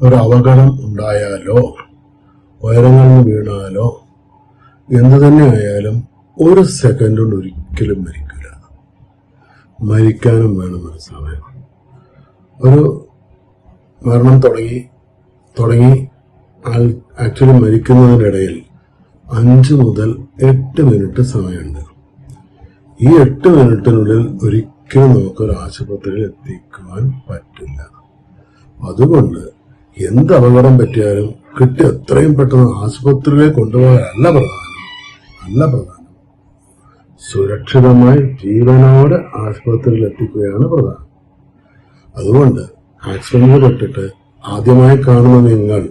ഒരു അപകടം ഉണ്ടായാലോ ഉയരങ്ങളിൽ നിന്ന് വീണാലോ എന്തു തന്നെ ആയാലും ഒരു സെക്കൻഡ് കൊണ്ട് ഒരിക്കലും മരിക്കില്ല മരിക്കാനും വേണം ഒരു സമയം ഒരു മരണം തുടങ്ങി തുടങ്ങി ആൾ ആക്ച്വലി മരിക്കുന്നതിനിടയിൽ അഞ്ച് മുതൽ എട്ട് മിനിറ്റ് സമയമുണ്ട്. ഈ എട്ട് മിനിറ്റിനുള്ളിൽ ഒരിക്കലും നമുക്കൊരു ആശുപത്രിയിൽ എത്തിക്കുവാൻ പറ്റില്ല. അതുകൊണ്ട് എന്ത് അപകടം പറ്റിയാലും കിട്ടി എത്രയും പെട്ടെന്ന് ആശുപത്രിയിലേക്ക് കൊണ്ടുപോകാനല്ല പ്രധാനം. അല്ല പ്രധാനം. സുരക്ഷിതമായി ജീവനോടെ ആശുപത്രിയിൽ എത്തിക്കുകയാണ് പ്രധാനം. അതുകൊണ്ട് ആക്സിഡന്റിൽ പെട്ടിട്ട് ആദ്യമായി കാണുന്ന നിങ്ങൾ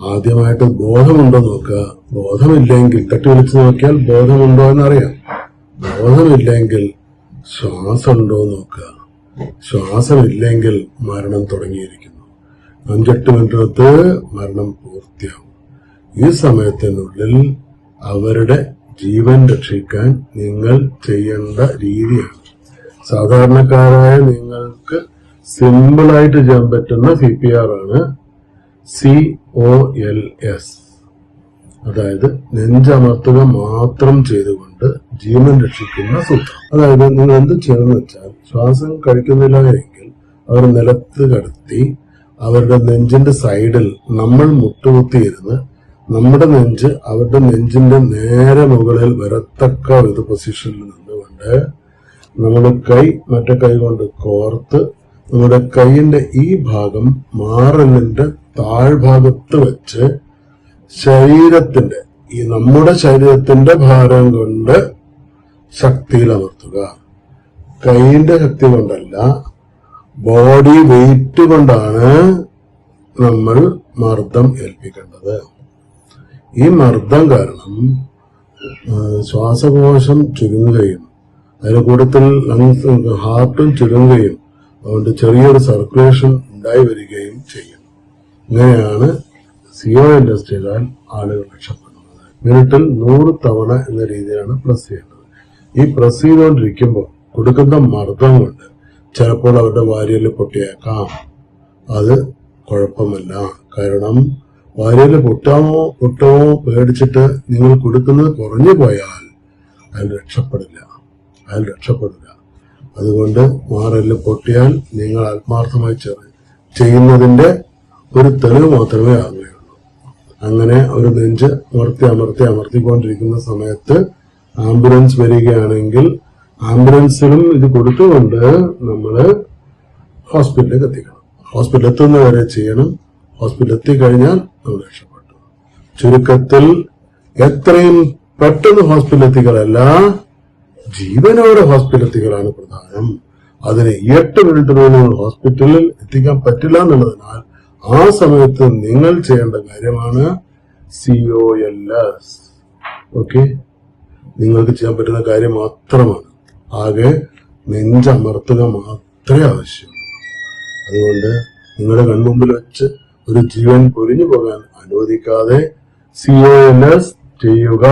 ആദ്യമായിട്ട് ബോധമുണ്ടോ നോക്കുക. ബോധമില്ലെങ്കിൽ തട്ടി വിളിച്ച് നോക്കിയാൽ ബോധമുണ്ടോ എന്നറിയാം. ബോധമില്ലെങ്കിൽ ശ്വാസമുണ്ടോ നോക്കുക. ശ്വാസമില്ലെങ്കിൽ മരണം തുടങ്ങിയിരിക്കുന്നു അഞ്ചെട്ട് മിനിറ്റത്ത് മരണം പൂർത്തിയാവും. ഈ സമയത്തിനുള്ളിൽ അവരുടെ ജീവൻ രക്ഷിക്കാൻ നിങ്ങൾ ചെയ്യേണ്ട രീതിയാണ്. സാധാരണക്കാരായ നിങ്ങൾക്ക് സിമ്പിളായിട്ട് ചെയ്യാൻ പറ്റുന്ന സി പി ആർ ആണ് സി ഒ എൽ എസ് അതായത് നെഞ്ചമർത്തുക മാത്രം ചെയ്തുകൊണ്ട് ജീവൻ രക്ഷിക്കുന്ന സൂത്രം. അതായത് നിങ്ങൾ എന്ത് ചെയ്യണമെന്ന് വെച്ചാൽ ശ്വാസം കഴിക്കുന്നില്ല എങ്കിൽ അവർ നിലത്ത് കടത്തി അവരുടെ നെഞ്ചിന്റെ സൈഡിൽ നമ്മൾ മുട്ടുകുത്തിയിരുന്ന് നമ്മുടെ നെഞ്ച് അവരുടെ നെഞ്ചിന്റെ നേരെ മുകളിൽ വരത്തക്ക ഒരു പൊസിഷനിൽ നിന്നുകൊണ്ട് നമ്മുടെ കൈ മറ്റേ കൈ കൊണ്ട് കോർത്ത് നമ്മുടെ കൈയിന്റെ ഈ ഭാഗം മാറലിന്റെ താഴ്ഭാഗത്ത് വെച്ച് ശരീരത്തിന്റെ ഈ നമ്മുടെ ശരീരത്തിന്റെ ഭാരം കൊണ്ട് ശക്തിയിൽ അമർത്തുക. കൈയിന്റെ ശക്തി കൊണ്ടല്ല ബോഡി വെയിറ്റ് കൊണ്ടാണ് നമ്മൾ മർദ്ദം ഏൽപ്പിക്കേണ്ടത്. ഈ മർദ്ദം കാരണം ശ്വാസകോശം ചുരുങ്ങുകയും അതിന് കൂട്ടത്തിൽ ലങ്സ് ഹാർട്ടും ചുരുങ്ങുകയും അതുകൊണ്ട് ചെറിയൊരു സർക്കുലേഷൻ ഉണ്ടായി വരികയും ചെയ്യും. ഇങ്ങനെയാണ് സിയോ ഇൻഡസ്ട്രിയിലാൽ ആളുകൾ രക്ഷപ്പെടുന്നത്. മിനിറ്റിൽ നൂറ് തവണ എന്ന രീതിയിലാണ് പ്രസ് ചെയ്യേണ്ടത്. ഈ പ്രസ് ചെയ്തുകൊണ്ടിരിക്കുമ്പോൾ കൊടുക്കുന്ന മർദ്ദം കൊണ്ട് ചിലപ്പോൾ അവരുടെ വാരിയൽ പൊട്ടിയേക്കാം. അത് കുഴപ്പമല്ല. കാരണം വാരിയൽ പൊട്ടാമോ പൊട്ടാമോ പേടിച്ചിട്ട് നിങ്ങൾ കൊടുക്കുന്നത് കുറഞ്ഞു പോയാൽ അയാൾ രക്ഷപ്പെടില്ല. അയാൾ രക്ഷപ്പെടില്ല. അതുകൊണ്ട് മാറൽ പൊട്ടിയാൽ നിങ്ങൾ ആത്മാർത്ഥമായി ചെറു ചെയ്യുന്നതിന്റെ ഒരു തെളിവ് മാത്രമേ ആകുകയുള്ളൂ. അങ്ങനെ ഒരു നെഞ്ച് അമർത്തി അമർത്തി അമർത്തിക്കൊണ്ടിരിക്കുന്ന സമയത്ത് ആംബുലൻസ് വരികയാണെങ്കിൽ ആംബുലൻസിലും ഇത് കൊടുത്തുകൊണ്ട് നമ്മൾ ഹോസ്പിറ്റലിലേക്ക് എത്തിക്കണം. ഹോസ്പിറ്റലിൽ എത്തുന്നവരെ ചെയ്യണം. ഹോസ്പിറ്റലിൽ എത്തിക്കഴിഞ്ഞാൽ നമ്മൾ രക്ഷപ്പെട്ടു. ചുരുക്കത്തിൽ എത്രയും പെട്ടെന്ന് ഹോസ്പിറ്റലിൽ എത്തിക്കലല്ല ജീവനോടെ ഹോസ്പിറ്റലിൽ എത്തിക്കലാണ് പ്രധാനം. അതിന് എട്ട് മിനിറ്റിനുള്ളിൽ നിങ്ങൾ ഹോസ്പിറ്റലിൽ എത്തിക്കാൻ പറ്റില്ല എന്നുള്ളതിനാൽ ആ സമയത്ത് നിങ്ങൾ ചെയ്യേണ്ട കാര്യമാണ് C O L S okay നിങ്ങൾക്ക് ചെയ്യാൻ പറ്റുന്ന കാര്യം മാത്രമാണ്. ആകെ നെഞ്ചമർത്തുക മാത്രമേ ആവശ്യം അതുകൊണ്ട് നിങ്ങളുടെ കൺമുമ്പിൽ വെച്ച് ഒരു ജീവൻ പൊലിഞ്ഞു പോകാൻ അനുവദിക്കാതെ സി ചെയ്യുക.